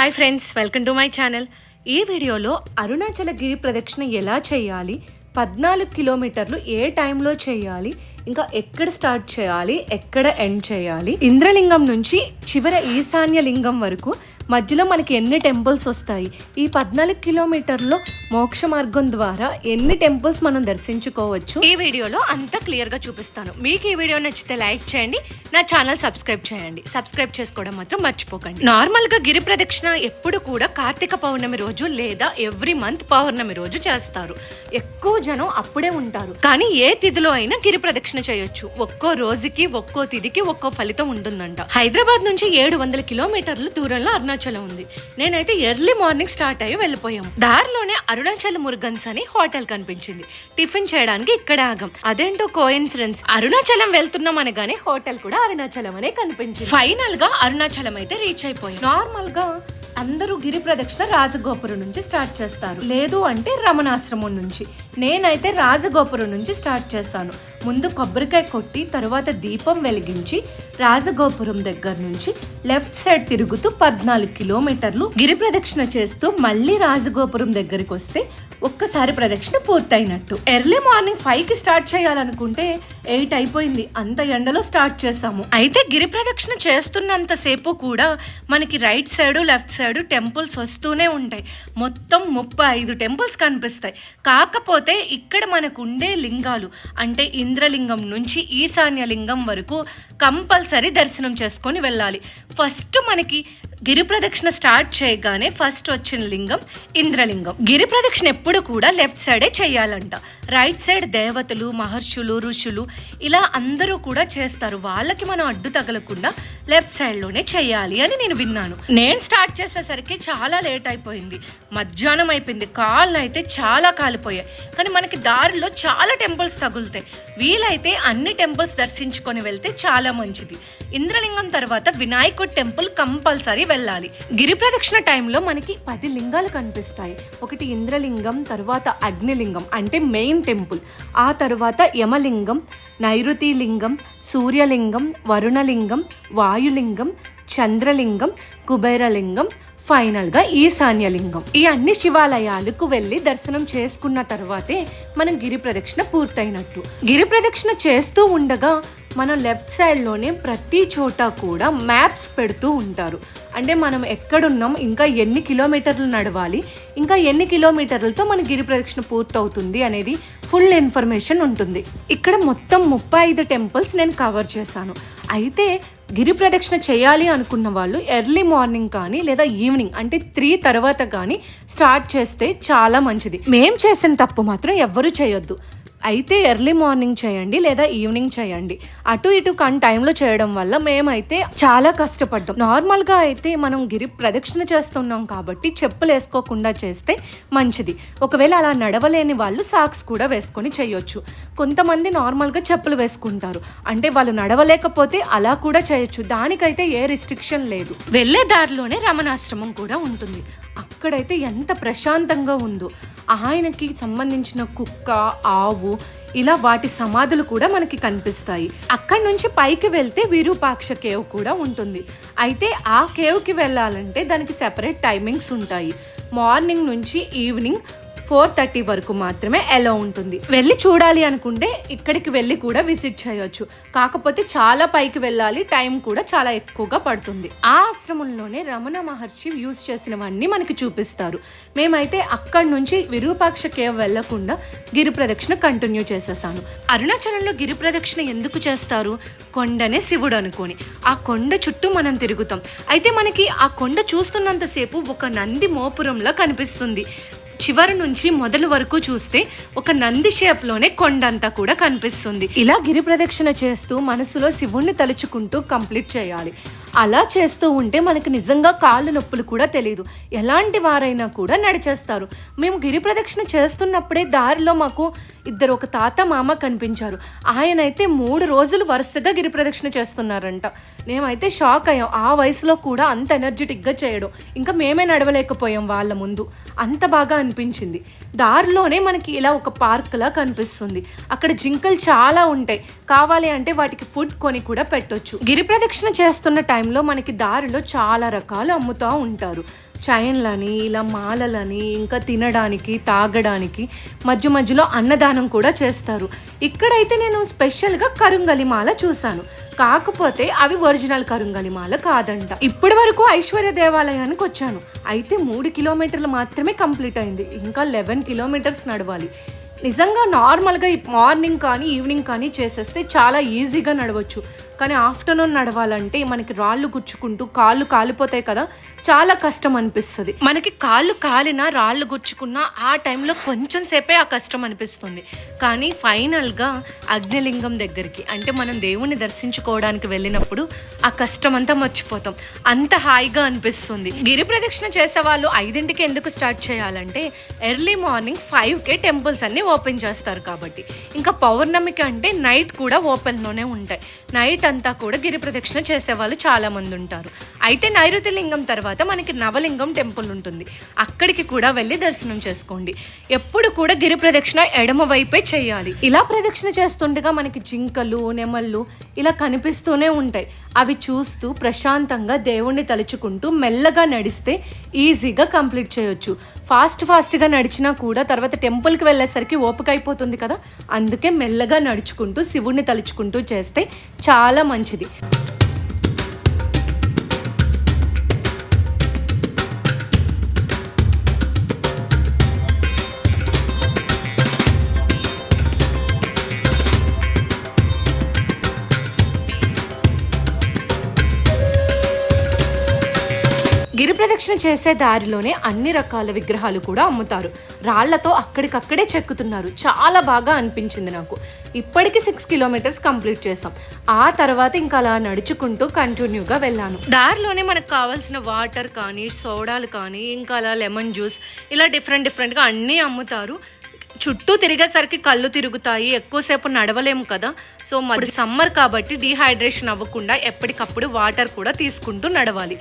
Hi friends welcome to my channel ఈ వీడియోలో అరుణాచల గిరి ప్రదక్షిణ ఎలా చేయాలి? పద్నాలుగు కిలోమీటర్లు ఏ టైంలో చేయాలి? ఇంకా ఎక్కడ స్టార్ట్ చేయాలి? ఎక్కడ ఎండ్ చేయాలి? ఇంద్రలింగం నుంచి చివర ఈశాన్య లింగం వరకు మధ్యలో మనకి ఎన్ని టెంపుల్స్ వస్తాయి? ఈ పద్నాలుగు కిలోమీటర్లో మోక్ష మార్గం ద్వారా ఎన్ని టెంపుల్స్ మనం దర్శించుకోవచ్చు? ఈ వీడియోలో అంతా క్లియర్గా చూపిస్తాను. మీకు ఈ వీడియో నచ్చితే లైక్ చేయండి. నా ఛానల్ సబ్స్క్రైబ్ చేయండి. సబ్స్క్రైబ్ చేసుకోవడం మాత్రం మర్చిపోకండి. నార్మల్గా గిరి ప్రదక్షిణ ఎప్పుడు కూడా కార్తీక పౌర్ణమి రోజు లేదా ఎవ్రీ మంత్ పౌర్ణమి రోజు చేస్తారు. ఎక్కువ జనం అప్పుడే ఉంటారు. కానీ ఏ తిథిలో అయినా గిరి ప్రదక్షిణ చేయొచ్చు. ఒక్కో రోజుకి ఒక్కో తిథికి ఒక్కో ఫలితం ఉంటుందంట. హైదరాబాద్ నుంచి ఏడు వందల కిలోమీటర్ల దూరంలో అరుణాచల్ ఉంది. నేనైతే ఎర్లీ మార్నింగ్ స్టార్ట్ అయ్యి వెళ్ళిపోయాము దారిలోనే అరుణాచల్ మురుగన్స్ అని హోటల్ కనిపించింది. టిఫిన్ చేయడానికి ఇక్కడ ఆగం. అదేంటో కోయిన్సిడెన్స్ అరుణాచలం వెళ్తున్నాం అనగానే హోటల్ కూడా అరుణాచలం అనే కనిపించింది. ఫైనల్గా అరుణాచలం అయితే రీచ్ అయిపోయాం. నార్మల్గా అందరూ గిరి ప్రదక్షిణ రాజగోపురం నుంచి స్టార్ట్ చేస్తారు. లేదు అంటే రమణాశ్రమం నుంచి. నేనైతే రాజగోపురం నుంచి స్టార్ట్ చేస్తాను ముందు కొబ్బరికాయ కొట్టి తరువాత దీపం వెలిగించి రాజగోపురం దగ్గర నుంచి లెఫ్ట్ సైడ్ తిరుగుతూ పద్నాలుగు కిలోమీటర్లు గిరి ప్రదక్షిణ చేస్తూ మళ్ళీ రాజగోపురం దగ్గరికి వస్తే ఒక్కసారి ప్రదక్షిణ పూర్తయినట్టు. ఎర్లీ మార్నింగ్ ఫైవ్కి స్టార్ట్ చేయాలనుకుంటే ఎయిట్ అయిపోయింది. అంత ఎండలో స్టార్ట్ చేసాము అయితే గిరి ప్రదక్షిణ చేస్తున్నంత సేపు కూడా మనకి right side left side temples వస్తూనే ఉంటాయి. మొత్తం ముప్పై ఐదు టెంపుల్స్ కనిపిస్తాయి. కాకపోతే ఇక్కడ మనకు ఉండే లింగాలు అంటే ఇంద్రలింగం నుంచి ఈశాన్య లింగం వరకు కంపల్సరీ దర్శనం చేసుకొని వెళ్ళాలి. ఫస్ట్ మనకి గిరి ప్రదక్షిణ స్టార్ట్ చేయగానే ఫస్ట్ వచ్చిన లింగం ఇంద్రలింగం. గిరి ప్రదక్షిణ ఎప్పుడు కూడా లెఫ్ట్ సైడే చేయాలంట. రైట్ సైడ్ దేవతలు మహర్షులు ఋషులు ఇలా అందరూ కూడా చేస్తారు. వాళ్ళకి మనం అడ్డు తగలకుండా లెఫ్ట్ సైడ్లోనే చేయాలి అని నేను విన్నాను. నేను స్టార్ట్ చేసేసరికి చాలా లేట్ అయిపోయింది. మధ్యాహ్నం అయిపోయింది. కాళ్ళు అయితే చాలా కాలిపోయాయి. కానీ మనకి దారిలో చాలా టెంపుల్స్ తగులుతాయి. వీలైతే అన్ని టెంపుల్స్ దర్శించుకొని వెళ్తే చాలా మంచిది. ఇంద్రలింగం తర్వాత వినాయకుడ్ టెంపుల్ కంపల్సరీ వెళ్ళాలి. గిరి ప్రదక్షిణ టైంలో మనకి పది లింగాలు కనిపిస్తాయి. ఒకటి ఇంద్రలింగం తర్వాత అగ్నిలింగం అంటే మెయిన్ టెంపుల్. ఆ తర్వాత యమలింగం నైరుతి లింగం సూర్యలింగం వరుణలింగం వాయులింగం చంద్రలింగం కుబేరలింగం ఫైనల్గా ఈశాన్యలింగం. ఈ అన్ని శివాలయాలకు వెళ్ళి దర్శనం చేసుకున్న తర్వాతే మనం గిరి ప్రదక్షిణ పూర్తయినట్టు. గిరి ప్రదక్షిణ చేస్తూ ఉండగా మనం లెఫ్ట్ సైడ్లోనే ప్రతి చోట కూడా మ్యాప్స్ పెడుతూ ఉంటారు. అంటే మనం ఎక్కడున్నాం ఇంకా ఎన్ని కిలోమీటర్లు నడవాలి ఇంకా ఎన్ని కిలోమీటర్లతో మన గిరి ప్రదక్షిణ పూర్తవుతుంది అనేది ఫుల్ ఇన్ఫర్మేషన్ ఉంటుంది. ఇక్కడ మొత్తం ముప్పై ఐదు టెంపుల్స్ నేను కవర్ చేశాను. అయితే గిరి ప్రదక్షిణ చేయాలి అనుకున్న వాళ్ళు ఎర్లీ మార్నింగ్ కానీ లేదా ఈవినింగ్ అంటే త్రీ తర్వాత కానీ స్టార్ట్ చేస్తే చాలా మంచిది. మేం చేసిన తప్పు మాత్రం ఎవ్వరూ చేయొద్దు. అయితే ఎర్లీ మార్నింగ్ చేయండి లేదా ఈవినింగ్ చేయండి. అటు ఇటు కన్ టైంలో చేయడం వల్ల మేమైతే చాలా కష్టపడ్డాం. నార్మల్గా అయితే మనం గిరి ప్రదక్షిణ చేస్తున్నాం కాబట్టి చెప్పులు వేసుకోకుండా చేస్తే మంచిది. ఒకవేళ అలా నడవలేని వాళ్ళు సాక్స్ కూడా వేసుకొని చేయొచ్చు. కొంతమంది నార్మల్గా చెప్పులు వేసుకుంటారు. అంటే వాళ్ళు నడవలేకపోతే అలా కూడా చేయొచ్చు. దానికైతే ఏ రిస్ట్రిక్షన్ లేదు. వెళ్ళే దారిలోనే రమణాశ్రమం కూడా ఉంటుంది. అక్కడైతే ఎంత ప్రశాంతంగా ఉందో. ఆయనకి సంబంధించిన కుక్క ఆవు ఇలా వాటి సమాధులు కూడా మనకి కనిపిస్తాయి. అక్కడి నుంచి పైకి వెళ్తే విరూపాక్ష కేవ్ కూడా ఉంటుంది. అయితే ఆ కేవ్కి వెళ్ళాలంటే దానికి సెపరేట్ టైమింగ్స్ ఉంటాయి. మార్నింగ్ నుంచి ఈవినింగ్ ఫోర్ థర్టీ వరకు మాత్రమే ఎలా ఉంటుంది. వెళ్ళి చూడాలి అనుకుంటే ఇక్కడికి వెళ్ళి కూడా విజిట్ చేయొచ్చు. కాకపోతే చాలా పైకి వెళ్ళాలి టైం కూడా చాలా ఎక్కువగా పడుతుంది. ఆ ఆశ్రమంలోనే రమణ మహర్షి యూజ్ చేసినవన్నీ మనకి చూపిస్తారు. మేమైతే అక్కడి నుంచి విరూపాక్ష కేవ్ వెళ్ళకుండా గిరి ప్రదక్షిణ కంటిన్యూ చేసేసాను. అరుణాచలంలో గిరి ప్రదక్షిణ ఎందుకు చేస్తారు? కొండనే శివుడు అనుకొని. ఆ కొండ చుట్టూ మనం తిరుగుతాం. అయితే మనకి ఆ కొండ చూస్తున్నంతసేపు ఒక నంది మోపురంలా కనిపిస్తుంది. చివరి నుంచి మొదలు వరకు చూస్తే ఒక నంది షేప్లోనే కొండంతా కూడా కనిపిస్తుంది. ఇలా గిరి ప్రదక్షిణ చేస్తూ మనసులో శివుణ్ణి తలుచుకుంటూ కంప్లీట్ చేయాలి. అలా చేస్తూ ఉంటే మనకి నిజంగా కాళ్ళు నొప్పులు కూడా తెలియదు ఎలాంటి వారైనా కూడా నడిచేస్తారు. మేము గిరి ప్రదక్షిణ చేస్తున్నప్పుడే దారిలో మాకు ఇద్దరు ఒక తాత మామ కనిపించారు. ఆయన అయితే మూడు రోజులు వరుసగా గిరి ప్రదక్షిణ చేస్తున్నారంట. మేమైతే షాక్ అయ్యాం. ఆ వయసులో కూడా అంత ఎనర్జెటిక్గా చేయడం. ఇంకా మేమే నడవలేకపోయాం వాళ్ళ ముందు. అంత బాగా అనిపించింది. దారిలోనే మనకి ఇలా ఒక పార్క్లా కనిపిస్తుంది. అక్కడ జింకలు చాలా ఉంటాయి. కావాలి అంటే వాటికి ఫుడ్ కొని కూడా పెట్టొచ్చు. గిరి ప్రదక్షిణ చేస్తున్న టైంలో మనకి దారిలో చాలా రకాలు అమ్ముతూ ఉంటారు. చైన్లని ఇలా మాలలని ఇంకా తినడానికి తాగడానికి మధ్య మధ్యలో అన్నదానం కూడా చేస్తారు. ఇక్కడైతే నేను స్పెషల్గా కరుంగలి మాల చూశాను. కాకపోతే అవి ఒరిజినల్ కరుంగలిమాల కాదంట. ఇప్పటి వరకు ఐశ్వర్య దేవాలయానికి వచ్చాను. అయితే మూడు కిలోమీటర్లు మాత్రమే కంప్లీట్ అయింది. ఇంకా లెవెన్ కిలోమీటర్స్ నడవాలి. నిజంగా నార్మల్గా మార్నింగ్ కానీ ఈవినింగ్ కానీ చేసేస్తే చాలా ఈజీగా నడవచ్చు. కానీ ఆఫ్టర్నూన్ నడవాలంటే మనకి రాళ్ళు గుచ్చుకుంటూ కాళ్ళు కాలిపోతాయి కదా చాలా కష్టం అనిపిస్తుంది. మనకి కాళ్ళు కాలినా రాళ్ళు గుచ్చుకున్నా ఆ టైంలో కొంచెం సేపే ఆ కష్టం అనిపిస్తుంది. కానీ ఫైనల్గా అగ్నిలింగం దగ్గరికి అంటే మనం దేవుణ్ణి దర్శించుకోవడానికి వెళ్ళినప్పుడు ఆ కష్టం అంతా మర్చిపోతాం. అంత హాయిగా అనిపిస్తుంది. గిరి ప్రదక్షిణ చేసే వాళ్ళు ఐదింటికి ఎందుకు స్టార్ట్ చేయాలంటే ఎర్లీ మార్నింగ్ ఫైవ్కే టెంపుల్స్ అన్నీ ఓపెన్ చేస్తారు కాబట్టి. ఇంకా పౌర్ణమికి అంటే నైట్ కూడా ఓపెన్లోనే ఉంటాయి. నైట్ అంతా కూడా గిరి ప్రదక్షిణ చేసే వాళ్ళు చాలా ఉంటారు. అయితే నైరుతి లింగం తర్వాత మనకి నవలింగం టెంపుల్ ఉంటుంది. అక్కడికి కూడా వెళ్ళి దర్శనం చేసుకోండి. ఎప్పుడు కూడా గిరి ప్రదక్షిణ ఎడమ వైపే చేయాలి. ఇలా ప్రదక్షిణ చేస్తుండగా మనకి జింకలు నెమళ్ళు ఇలా కనిపిస్తూనే ఉంటాయి. అవి చూస్తూ ప్రశాంతంగా దేవుణ్ణి తలుచుకుంటూ మెల్లగా నడిస్తే ఈజీగా కంప్లీట్ చేయొచ్చు. ఫాస్ట్ ఫాస్ట్గా నడిచినా కూడా తర్వాత టెంపుల్కి వెళ్ళేసరికి ఓపిక అయిపోతుంది కదా. అందుకే మెల్లగా నడుచుకుంటూ శివుణ్ణి తలుచుకుంటూ చేస్తే చాలా మంచిది. ప్రదక్షిణ చేసే దారిలోనే అన్ని రకాల విగ్రహాలు కూడా అమ్ముతారు. రాళ్ళతో అక్కడికక్కడే చెక్కుతున్నారు. చాలా బాగా అనిపించింది నాకు. ఇప్పటికి సిక్స్ కిలోమీటర్స్ కంప్లీట్ చేసాం ఆ తర్వాత ఇంకా అలా నడుచుకుంటూ కంటిన్యూగా వెళ్ళాను. దారిలోనే మనకు కావాల్సిన వాటర్ కానీ సోడాలు కానీ ఇంకా అలా లెమన్ జ్యూస్ ఇలా డిఫరెంట్ డిఫరెంట్గా అన్నీ అమ్ముతారు. చుట్టూ తిరిగేసరికి కళ్ళు తిరుగుతాయి. ఎక్కువసేపు నడవలేము కదా. సో మరి సమ్మర్ కాబట్టి డీహైడ్రేషన్ అవ్వకుండా ఎప్పటికప్పుడు వాటర్ కూడా తీసుకుంటూ నడవాలి.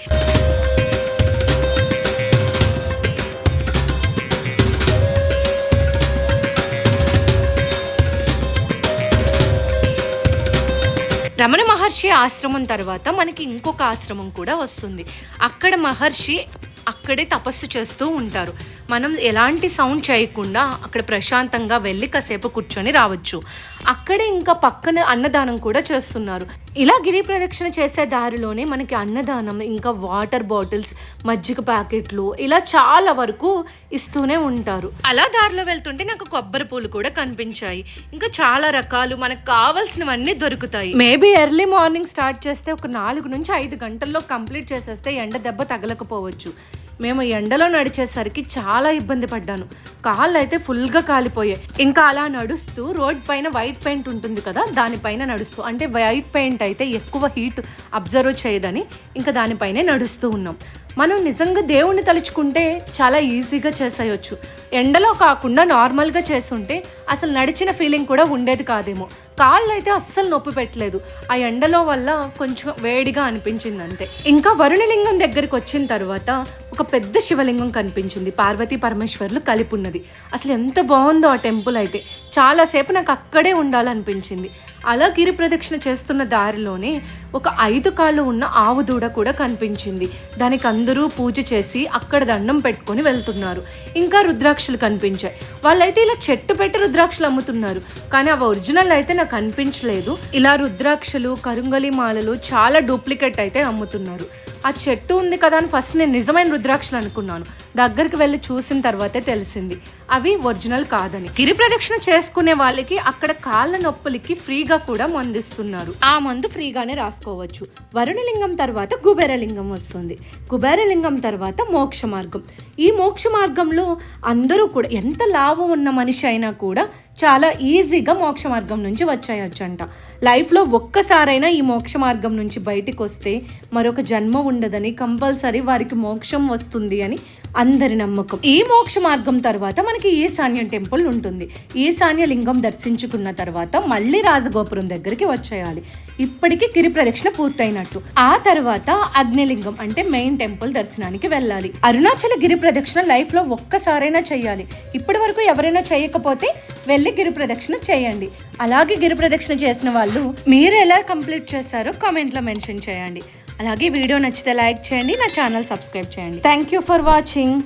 రమణ మహర్షి ఆశ్రమం తర్వాత మనకి ఇంకొక ఆశ్రమం కూడా వస్తుంది. అక్కడ మహర్షి అక్కడే తపస్సు చేస్తూ ఉంటారు. మనం ఎలాంటి సౌండ్ చేయకుండా అక్కడ ప్రశాంతంగా వెళ్ళి కాసేపు కూర్చొని రావచ్చు. అక్కడే ఇంకా పక్కన అన్నదానం కూడా చేస్తున్నారు. ఇలా గిరి ప్రదక్షిణ చేసే దారిలోనే మనకి అన్నదానం ఇంకా వాటర్ బాటిల్స్ మజ్జిగ ప్యాకెట్లు ఇలా చాలా వరకు ఇస్తూనే ఉంటారు. అలా దారిలో వెళ్తుంటే నాకు కొబ్బరి పూలు కూడా కనిపించాయి. ఇంకా చాలా రకాలు మనకు కావాల్సినవన్నీ దొరుకుతాయి. మేబీ ఎర్లీ మార్నింగ్ స్టార్ట్ చేస్తే ఒక నాలుగు నుంచి ఐదు గంటల్లో కంప్లీట్ చేసేస్తే ఎండ దెబ్బ తగలకపోవచ్చు. మేము ఎండలో నడిచేసరికి చాలా ఇబ్బంది పడ్డాను. కాళ్ళు అయితే ఫుల్గా కాలిపోయాయి. ఇంకా అలా నడుస్తూ రోడ్ పైన వైట్ పెయింట్ ఉంటుంది కదా దానిపైన నడుస్తూ. అంటే వైట్ పెయింట్ అయితే ఎక్కువ హీట్ అబ్జర్వ్ చేయదని ఇంకా దానిపైనే నడుస్తూ ఉన్నాం. మనం నిజంగా దేవుణ్ణి తలుచుకుంటే చాలా ఈజీగా చేసేయచ్చు. ఎండలో కాకుండా నార్మల్గా చేస్తుంటే అసలు నడిచిన ఫీలింగ్ కూడా ఉండేది కాదేమో. కాళ్ళు అయితే అస్సలు నొప్పి పెట్టలేదు. ఆ ఎండలో వల్ల కొంచెం వేడిగా అనిపించింది అంతే. ఇంకా వరుణలింగం దగ్గరికి వచ్చిన తర్వాత ఒక పెద్ద శివలింగం కనిపించింది. పార్వతీ పరమేశ్వర్లు కలిపి ఉన్నది అసలు ఎంత బాగుందో ఆ టెంపుల్ అయితే. చాలాసేపు నాకు అక్కడే ఉండాలనిపించింది. అలా గిరి ప్రదక్షిణ చేస్తున్న దారిలోనే ఒక ఐదు కాళ్ళు ఉన్న ఆవు దూడ కూడా కనిపించింది. దానికి అందరూ పూజ చేసి అక్కడ దండం పెట్టుకొని వెళ్తున్నారు. ఇంకా రుద్రాక్షలు కనిపించాయి. వాళ్ళైతే ఇలా చెట్టు పెట్టి రుద్రాక్షలు అమ్ముతున్నారు. కానీ అవి ఒరిజినల్ అయితే నాకు అనిపించలేదు. ఇలా రుద్రాక్షలు కరుంగలి మాలలు చాలా డూప్లికేట్ అయితే అమ్ముతున్నారు. ఆ చెట్టు ఉంది కదా అని ఫస్ట్ నేను నిజమైన రుద్రాక్షలు అనుకున్నాను. దగ్గరికి వెళ్ళి చూసిన తర్వాతే తెలిసింది. అవి ఒరిజినల్ కాదని. గిరి ప్రదక్షిణ చేసుకునే వాళ్ళకి అక్కడ కాళ్ళ నొప్పులకి ఫ్రీగా కూడా మందిస్తున్నారు. ఆ మందు ఫ్రీగానే రాసుకోవచ్చు. వరుణలింగం తర్వాత కుబేరలింగం వస్తుంది. కుబేరలింగం తర్వాత మోక్ష మార్గం. ఈ మోక్ష మార్గంలో అందరూ కూడా ఎంత లాభం ఉన్న మనిషి అయినా కూడా చాలా ఈజీగా మోక్ష మార్గం నుంచి వచ్చాయొచ్చంట. లైఫ్లో ఒక్కసారైనా ఈ మోక్ష మార్గం నుంచి బయటకు వస్తే మరొక జన్మ ఉండదని కంపల్సరీ వారికి మోక్షం వస్తుంది అని అందరి నమ్మకం. ఈ మోక్ష మార్గం తర్వాత మనకి ఈశాన్యం టెంపుల్ ఉంటుంది. ఈశాన్య లింగం దర్శించుకున్న తర్వాత మళ్ళీ రాజగోపురం దగ్గరికి వచ్చేయాలి. ఇప్పటికి గిరి ప్రదక్షిణ పూర్తయినట్టు. ఆ తర్వాత అగ్నిలింగం అంటే మెయిన్ టెంపుల్ దర్శనానికి వెళ్ళాలి. అరుణాచల గిరి ప్రదక్షిణ లైఫ్లో ఒక్కసారైనా చేయాలి. ఇప్పటి వరకు ఎవరైనా చేయకపోతే వెళ్ళి గిరి ప్రదక్షిణ చేయండి. అలాగే గిరి ప్రదక్షిణ చేసిన వాళ్ళు మీరు ఎలా కంప్లీట్ చేశారో కామెంట్లో మెన్షన్ చేయండి. అలాగే వీడియో నచ్చితే లైక్ చేయండి నా ఛానల్ సబ్స్క్రైబ్ చేయండి. Thank you for watching